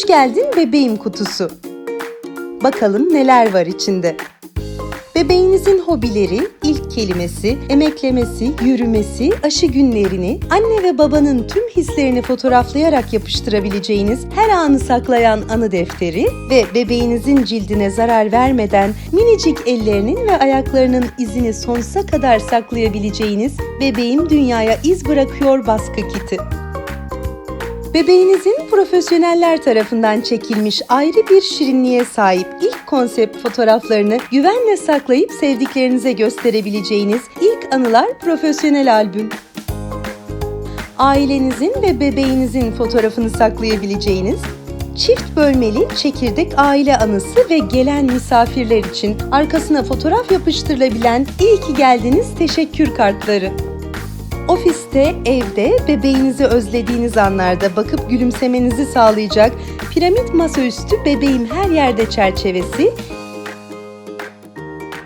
Hoş geldin bebeğim kutusu. Bakalım neler var içinde. Bebeğinizin hobileri, ilk kelimesi, emeklemesi, yürümesi, aşı günlerini, anne ve babanın tüm hislerini fotoğraflayarak yapıştırabileceğiniz her anı saklayan anı defteri ve bebeğinizin cildine zarar vermeden minicik ellerinin ve ayaklarının izini sonsuza kadar saklayabileceğiniz Bebeğim Dünyaya İz Bırakıyor baskı kiti. Bebeğinizin profesyoneller tarafından çekilmiş ayrı bir şirinliğe sahip ilk konsept fotoğraflarını güvenle saklayıp sevdiklerinize gösterebileceğiniz ilk anılar profesyonel albüm. Ailenizin ve bebeğinizin fotoğrafını saklayabileceğiniz çift bölmeli çekirdek aile anısı ve gelen misafirler için arkasına fotoğraf yapıştırılabilen iyi ki geldiniz teşekkür kartları. Ofiste, evde, bebeğinizi özlediğiniz anlarda bakıp gülümsemenizi sağlayacak piramit masaüstü bebeğim her yerde çerçevesi,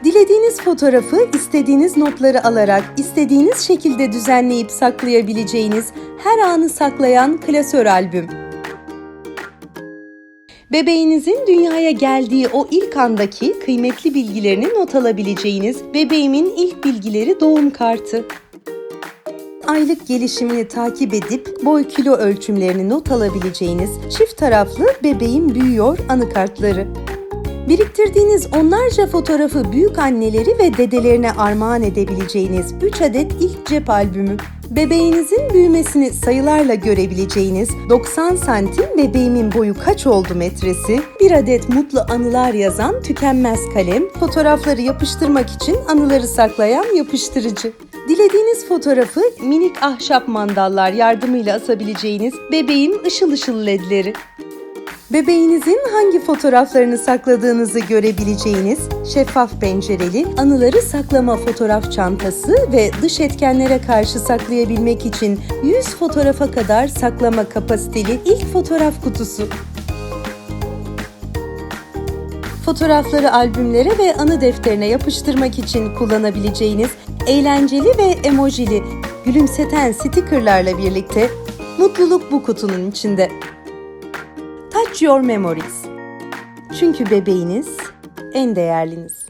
dilediğiniz fotoğrafı istediğiniz notları alarak istediğiniz şekilde düzenleyip saklayabileceğiniz her anı saklayan klasör albüm. Bebeğinizin dünyaya geldiği o ilk andaki kıymetli bilgilerini not alabileceğiniz bebeğimin ilk bilgileri doğum kartı aylık gelişimini takip edip boy kilo ölçümlerini not alabileceğiniz çift taraflı bebeğim büyüyor anı kartları. Biriktirdiğiniz onlarca fotoğrafı büyük anneleri ve dedelerine armağan edebileceğiniz 3 adet ilk cep albümü. Bebeğinizin büyümesini sayılarla görebileceğiniz 90 santim bebeğimin boyu kaç oldu metresi, bir adet mutlu anılar yazan tükenmez kalem, fotoğrafları yapıştırmak için anıları saklayan yapıştırıcı. Dilediğiniz fotoğrafı minik ahşap mandallar yardımıyla asabileceğiniz bebeğim ışıl ışıl ledleri. Bebeğinizin hangi fotoğraflarını sakladığınızı görebileceğiniz şeffaf pencereli anıları saklama fotoğraf çantası ve dış etkenlere karşı saklayabilmek için 100 fotoğrafa kadar saklama kapasiteli ilk fotoğraf kutusu. Fotoğrafları albümlere ve anı defterine yapıştırmak için kullanabileceğiniz eğlenceli ve emojili gülümseten stickerlarla birlikte mutluluk bu kutunun içinde. Touch Your Memories. Çünkü bebeğiniz en değerliniz.